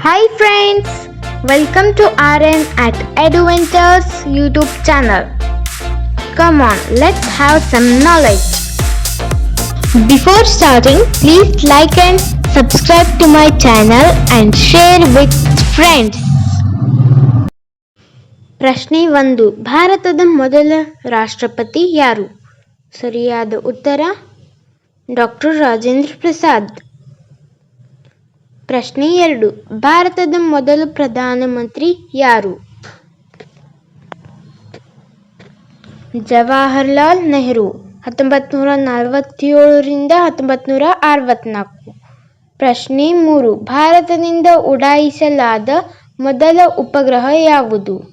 Hi friends, welcome to RN at Eduventures YouTube channel. Come on, let's have some knowledge. Before starting, please like and subscribe to my channel and share with friends. ಪ್ರಶ್ನೆ ಒಂದು ಭಾರತದ ಮೊದಲ ರಾಷ್ಟ್ರಪತಿ ಯಾರು ಸರಿಯಾದ ಉತ್ತರ doctor Rajendra Prasad ಪ್ರಶ್ನೆ ಎರಡು. ಭಾರತದ ಮೊದಲ ಪ್ರಧಾನಮಂತ್ರಿ ಯಾರು? ಜವಾಹರ್ಲಾಲ್ ನೆಹರು. ಹತ್ತೊಂಬತ್ತು ನೂರ ನಲವತ್ತೇಳರಿಂದ ಹತ್ತೊಂಬತ್ತು ನೂರ ಅರವತ್ನಾಲ್ಕು. ಪ್ರಶ್ನೆ ಮೂರು. ಭಾರತದಿಂದ ಉಡಾಯಿಸಲಾದ ಮೊದಲ ಉಪಗ್ರಹ ಯಾವುದು?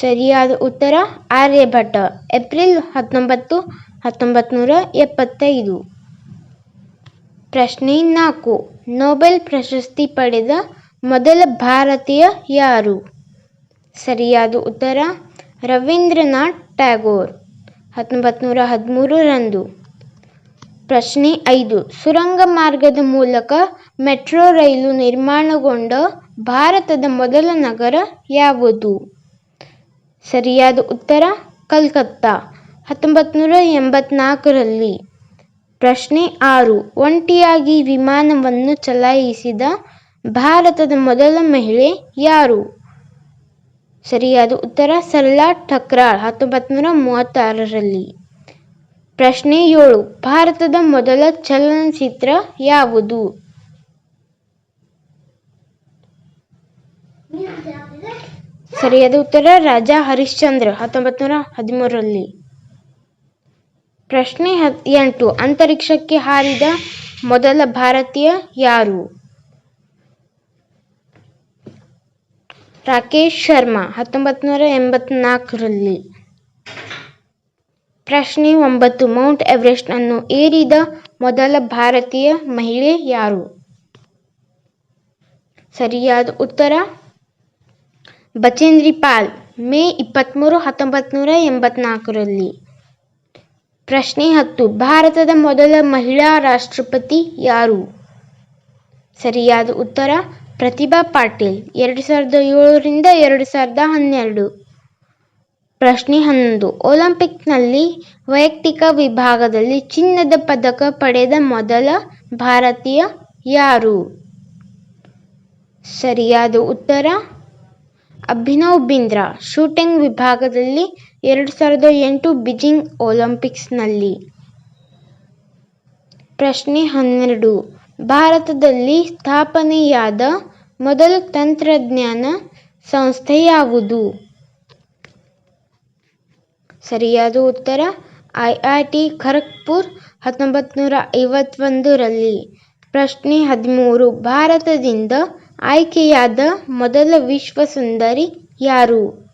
ಸರಿಯಾದ ಉತ್ತರ, ಆರ್ಯಭಟ. ಏಪ್ರಿಲ್ ಹತ್ತೊಂಬತ್ತು ಹತ್ತೊಂಬತ್ತು ನೂರ ಎಪ್ಪತ್ತೈದು. ಪ್ರಶ್ನೆ ನಾಲ್ಕು. ನೊಬೆಲ್ ಪ್ರಶಸ್ತಿ ಪಡೆದ ಮೊದಲ ಭಾರತೀಯ ಯಾರು? ಸರಿಯಾದ ಉತ್ತರ, ರವೀಂದ್ರನಾಥ್ ಟ್ಯಾಗೋರ್. ಹತ್ತೊಂಬತ್ತು ನೂರ ಹದಿಮೂರರಂದು. ಪ್ರಶ್ನೆ ಐದು. ಸುರಂಗ ಮಾರ್ಗದ ಮೂಲಕ ಮೆಟ್ರೋ ರೈಲು ನಿರ್ಮಾಣಗೊಂಡ ಭಾರತದ ಮೊದಲ ನಗರ ಯಾವುದು? ಸರಿಯಾದ ಉತ್ತರ, ಕಲ್ಕತ್ತಾ. ಹತ್ತೊಂಬತ್ತು ನೂರ ಎಂಬತ್ನಾಲ್ಕರಲ್ಲಿ. ಪ್ರಶ್ನೆ ಆರು. ಒಂಟಿಯಾಗಿ ವಿಮಾನವನ್ನು ಚಲಾಯಿಸಿದ ಭಾರತದ ಮೊದಲ ಮಹಿಳೆ ಯಾರು? ಸರಿಯಾದ ಉತ್ತರ ಸರ್ಲಾ ಠಕ್ರಾಳ್ ಹತ್ತೊಂಬತ್ತು ನೂರ ಮೂವತ್ತಾರರಲ್ಲಿ. ಪ್ರಶ್ನೆ ಏಳು. ಭಾರತದ ಮೊದಲ ಚಲನಚಿತ್ರ ಯಾವುದು? ಸರಿಯಾದ ಉತ್ತರ, ರಾಜಾ ಹರಿಶ್ಚಂದ್ರ ಹತ್ತೊಂಬತ್ತು ನೂರ ಹದಿಮೂರರಲ್ಲಿ. ಪ್ರಶ್ನೆ ಹತ್ ಎಂಟು ಅಂತರಿಕ್ಷಕ್ಕೆ ಹಾರಿದ ಮೊದಲ ಭಾರತೀಯ ಯಾರು? ರಾಕೇಶ್ ಶರ್ಮಾ ಹತ್ತೊಂಬತ್ತು ನೂರ ಎಂಬತ್ನಾಲ್ಕರಲ್ಲಿ. ಪ್ರಶ್ನೆ ಒಂಬತ್ತು. ಮೌಂಟ್ ಎವರೆಸ್ಟ್ ಅನ್ನು ಏರಿದ ಮೊದಲ ಭಾರತೀಯ ಮಹಿಳೆ ಯಾರು? ಸರಿಯಾದ ಉತ್ತರ? ಬಚೇಂದ್ರಿ ಪಾಲ್, ಮೇ ಇಪ್ಪತ್ತ್ಮೂರು ಹತ್ತೊಂಬತ್ತು ನೂರ ಎಂಬತ್ನಾಲ್ಕರಲ್ಲಿ. ಪ್ರಶ್ನೆ ಹತ್ತು. ಭಾರತದ ಮೊದಲ ಮಹಿಳಾ ರಾಷ್ಟ್ರಪತಿ ಯಾರು? ಸರಿಯಾದ ಉತ್ತರ, ಪ್ರತಿಭಾ ಪಾಟೀಲ್. ಎರಡು ಸಾವಿರದ ಏಳರಿಂದ ಎರಡು ಸಾವಿರದ ಹನ್ನೆರಡು. ಪ್ರಶ್ನೆ ಹನ್ನೊಂದು. ಒಲಿಂಪಿಕ್ನಲ್ಲಿ ವೈಯಕ್ತಿಕ ವಿಭಾಗದಲ್ಲಿ ಚಿನ್ನದ ಪದಕ ಪಡೆದ ಮೊದಲ ಭಾರತೀಯ ಯಾರು? ಸರಿಯಾದ ಉತ್ತರ, ಅಭಿನವ್ ಬಿಂದ್ರಾ. ಶೂಟಿಂಗ್ ವಿಭಾಗದಲ್ಲಿ ಎರಡು ಸಾವಿರದ ಎಂಟು ಬೀಜಿಂಗ್ ಒಲಿಂಪಿಕ್ಸ್ನಲ್ಲಿ. ಪ್ರಶ್ನೆ ಹನ್ನೆರಡು. ಭಾರತದಲ್ಲಿ ಸ್ಥಾಪನೆಯಾದ ಮೊದಲ ತಂತ್ರಜ್ಞಾನ ಸಂಸ್ಥೆ ಯಾವುದು ಸರಿಯಾದ ಉತ್ತರ ಐಐಟಿ ಖರಗ್ಪುರ್ ಹತ್ತೊಂಬತ್ತು ನೂರ ಐವತ್ತೊಂದರಲ್ಲಿ ಪ್ರಶ್ನೆ ಹದಿಮೂರು. ಭಾರತದಿಂದ ಆಯ್ಕೆಯಾದ ಮೊದಲ ವಿಶ್ವ ಸುಂದರಿ ಯಾರು?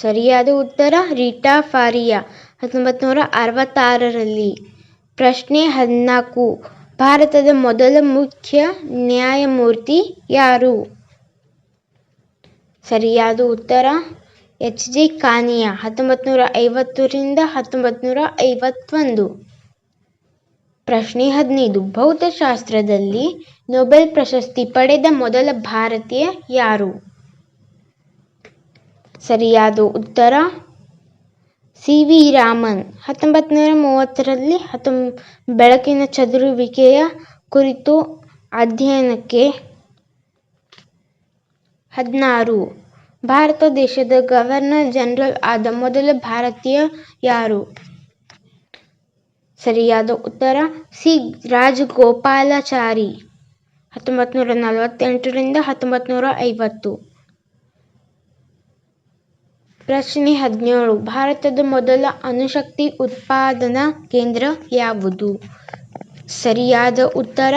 ಸರಿಯಾದ ಉತ್ತರ, ರೀಟಾ ಫಾರಿಯಾ. ಹತ್ತೊಂಬತ್ತು ನೂರ ಅರವತ್ತಾರರಲ್ಲಿ ಪ್ರಶ್ನೆ ಹದಿನಾಲ್ಕು. ಭಾರತದ ಮೊದಲ ಮುಖ್ಯ ನ್ಯಾಯಮೂರ್ತಿ ಯಾರು? ಸರಿಯಾದ ಉತ್ತರ, ಎಚ್ ಜಿ ಕಾನಿಯಾ ಹತ್ತೊಂಬತ್ತು ನೂರ ಐವತ್ತರಿಂದ ಹತ್ತೊಂಬತ್ತು ನೂರ ಐವತ್ತೊಂದು ಪ್ರಶ್ನೆ ಹದಿನೈದು. ಭೌತಶಾಸ್ತ್ರದಲ್ಲಿ ನೊಬೆಲ್ ಪ್ರಶಸ್ತಿ ಪಡೆದ ಮೊದಲ ಭಾರತೀಯ ಯಾರು? ಸರಿಯಾದ ಉತ್ತರ? ಸಿ. ವಿ. ರಾಮನ್. ಹತ್ತೊಂಬತ್ತು ನೂರ ಮೂವತ್ತರಲ್ಲಿ ಹತ್ತೊಂ, ಬೆಳಕಿನ ಚದುರುವಿಕೆಯ ಕುರಿತು ಅಧ್ಯಯನಕ್ಕೆ ಹದಿನಾರು. ಭಾರತ ದೇಶದ ಗವರ್ನರ್ ಜನರಲ್ ಆದ ಮೊದಲ ಭಾರತೀಯ ಯಾರು? ಸರಿಯಾದ ಉತ್ತರ, ಸಿ. ರಾಜಗೋಪಾಲಾಚಾರಿ. ಹತ್ತೊಂಬತ್ತು ನೂರ ನಲವತ್ತೆಂಟರಿಂದ ಹತ್ತೊಂಬತ್ತು ನೂರ ಐವತ್ತು. ಪ್ರಶ್ನೆ ಹದಿನೇಳು. ಭಾರತದ ಮೊದಲ ಅಣುಶಕ್ತಿ ಉತ್ಪಾದನಾ ಕೇಂದ್ರ ಯಾವುದು? ಸರಿಯಾದ ಉತ್ತರ?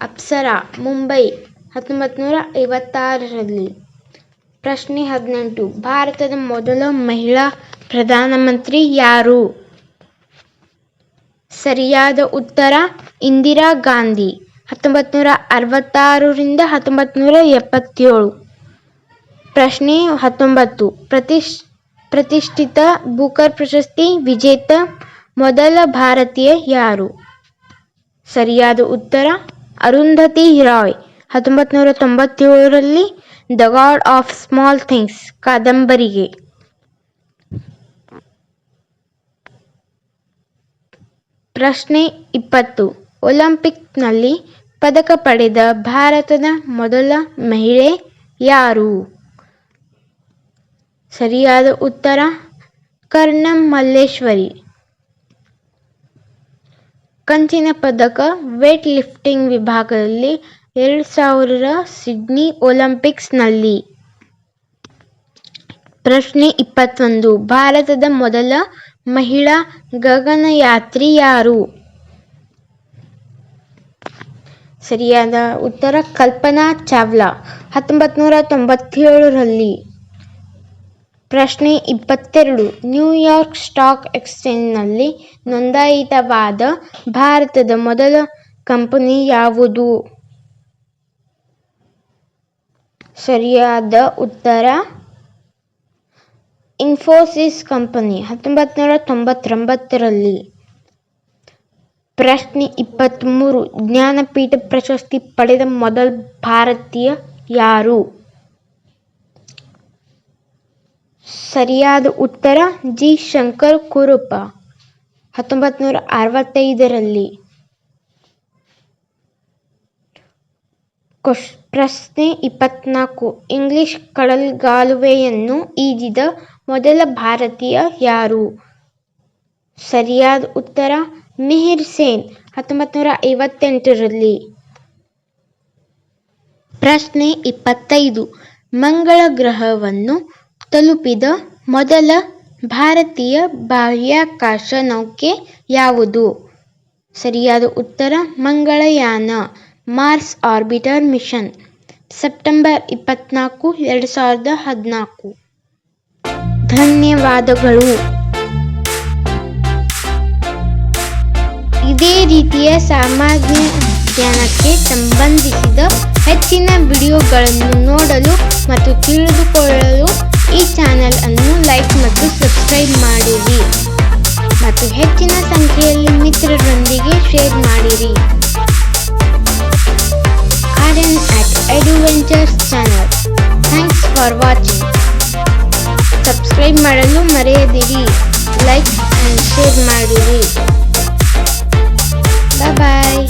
ಅಪ್ಸರಾ, ಮುಂಬೈ. ಹತ್ತೊಂಬತ್ತು ನೂರ ಐವತ್ತಾರರಲ್ಲಿ. ಪ್ರಶ್ನೆ ಹದಿನೆಂಟು. ಭಾರತದ ಮೊದಲ ಮಹಿಳಾ ಪ್ರಧಾನಮಂತ್ರಿ ಯಾರು? ಸರಿಯಾದ ಉತ್ತರ? ಇಂದಿರಾ ಗಾಂಧಿ. ಹತ್ತೊಂಬತ್ತು ನೂರ ಅರವತ್ತಾರರಿಂದ ಹತ್ತೊಂಬತ್ತು ನೂರ ಎಪ್ಪತ್ತೇಳು. ಪ್ರಶ್ನೆ ಹತ್ತೊಂಬತ್ತು. ಪ್ರತಿಷ್, ಪ್ರತಿಷ್ಠಿತ ಬೂಕರ್ ಪ್ರಶಸ್ತಿ ವಿಜೇತ ಮೊದಲ ಭಾರತೀಯ ಯಾರು? ಸರಿಯಾದ ಉತ್ತರ, ಅರುಂಧತಿ ರಾಯ್. ಹತ್ತೊಂಬತ್ತು ನೂರ ತೊಂಬತ್ತೇಳರಲ್ಲಿ The God of Small Things, ಕಾದಂಬರಿಗೆ. ಪ್ರಶ್ನೆ ಇಪ್ಪತ್ತು. ಒಲಿಂಪಿಕ್ನಲ್ಲಿ ಪದಕ ಪಡೆದ ಭಾರತದ ಮೊದಲ ಮಹಿಳೆ ಯಾರು? ಸರಿಯಾದ ಉತ್ತರ, ಕರ್ಣಂ ಮಲ್ಲೇಶ್ವರಿ. ಕಂಚಿನ ಪದಕ ವೇಟ್ ಲಿಫ್ಟಿಂಗ್ ವಿಭಾಗದಲ್ಲಿ ಎರಡು ಸಾವಿರ ಸಿಡ್ನಿ ಒಲಿಂಪಿಕ್ಸ್ನಲ್ಲಿ. ಪ್ರಶ್ನೆ ಇಪ್ಪತ್ತೊಂದು, ಭಾರತದ ಮೊದಲ ಮಹಿಳಾ ಗಗನಯಾತ್ರಿ ಯಾರು? ಸರಿಯಾದ ಉತ್ತರ ಕಲ್ಪನಾ ಚಾವ್ಲಾ ಹತ್ತೊಂಬತ್ತು ನೂರ ತೊಂಬತ್ತೇಳರಲ್ಲಿ. ಪ್ರಶ್ನೆ ಇಪ್ಪತ್ತೆರಡು. ನ್ಯೂಯಾರ್ಕ್ ಸ್ಟಾಕ್ ಎಕ್ಸ್ಚೇಂಜ್ನಲ್ಲಿ ನೋಂದಾಯಿತವಾದ ಭಾರತದ ಮೊದಲ ಕಂಪನಿ ಯಾವುದು? ಸರಿಯಾದ ಉತ್ತರ? ಇನ್ಫೋಸಿಸ್ ಕಂಪನಿ ಹತ್ತೊಂಬತ್ತು ನೂರ ತೊಂಬತ್ತೊಂಬತ್ತರಲ್ಲಿ. ಪ್ರಶ್ನೆ ಇಪ್ಪತ್ತ್ಮೂರು ಜ್ಞಾನಪೀಠ ಪ್ರಶಸ್ತಿ ಪಡೆದ ಮೊದಲ ಭಾರತೀಯ ಯಾರು? ಸರಿಯಾದ ಉತ್ತರ ಜಿ. ಶಂಕರ್ ಕುರುಪ, ಹತ್ತೊಂಬತ್ನೂರ ಅರವತ್ತೈದರಲ್ಲಿ. ಪ್ರಶ್ನೆ ಇಪ್ಪತ್ನಾಲ್ಕು. ಇಂಗ್ಲಿಷ್ ಕಡಲ್ಗಾಲುವೆಯನ್ನು ಈಜಿದ ಮೊದಲ ಭಾರತೀಯ ಯಾರು? ಸರಿಯಾದ ಉತ್ತರ ಮಿಹಿರ್ ಸೇನ್, ಹತ್ತೊಂಬತ್ನೂರ ಐವತ್ತೆಂಟರಲ್ಲಿ. ಪ್ರಶ್ನೆ ಇಪ್ಪತ್ತೈದು. ಮಂಗಳ ಗ್ರಹವನ್ನು ತಲುಪಿದ ಮೊದಲ ಭಾರತೀಯ ಬಾಹ್ಯಾಕಾಶ ನೌಕೆ ಯಾವುದು? ಸರಿಯಾದ ಉತ್ತರ, Mangalyaan, Mars orbiter mission, September ಇಪ್ಪತ್ನಾಲ್ಕು, ಎರಡು ಸಾವಿರದ ಹದಿನಾಲ್ಕು. ಧನ್ಯವಾದಗಳು. ಇದೇ ರೀತಿಯ ಸಾಮಾನ್ಯ ಜ್ಞಾನಕ್ಕೆ ಸಂಬಂಧಿಸಿದ ಹೆಚ್ಚಿನ ವಿಡಿಯೋಗಳನ್ನು ನೋಡಲು ಮತ್ತು ತಿಳಿದುಕೊಳ್ಳಲು ಈ ಚಾನೆಲ್ ಅನ್ನು ಲೈಕ್ ಮತ್ತು ಸಬ್ಸ್ಕ್ರೈಬ್ ಮಾಡಿರಿ. ಮತ್ತು ಹೆಚ್ಚಿನ ಸಂಖ್ಯೆಯಲ್ಲಿ ಮಿತ್ರರೊಂದಿಗೆ ಶೇರ್ ಮಾಡಿರಿ. R N at adventures channel thanks for watching subscribe ಮಾಡಲು ಮರೆಯದಿರಿ. ಲೈಕ್ ಆ್ಯಂಡ್ ಶೇರ್ ಮಾಡಿರಿ. ಬಾಯ್ ಬಾಯ್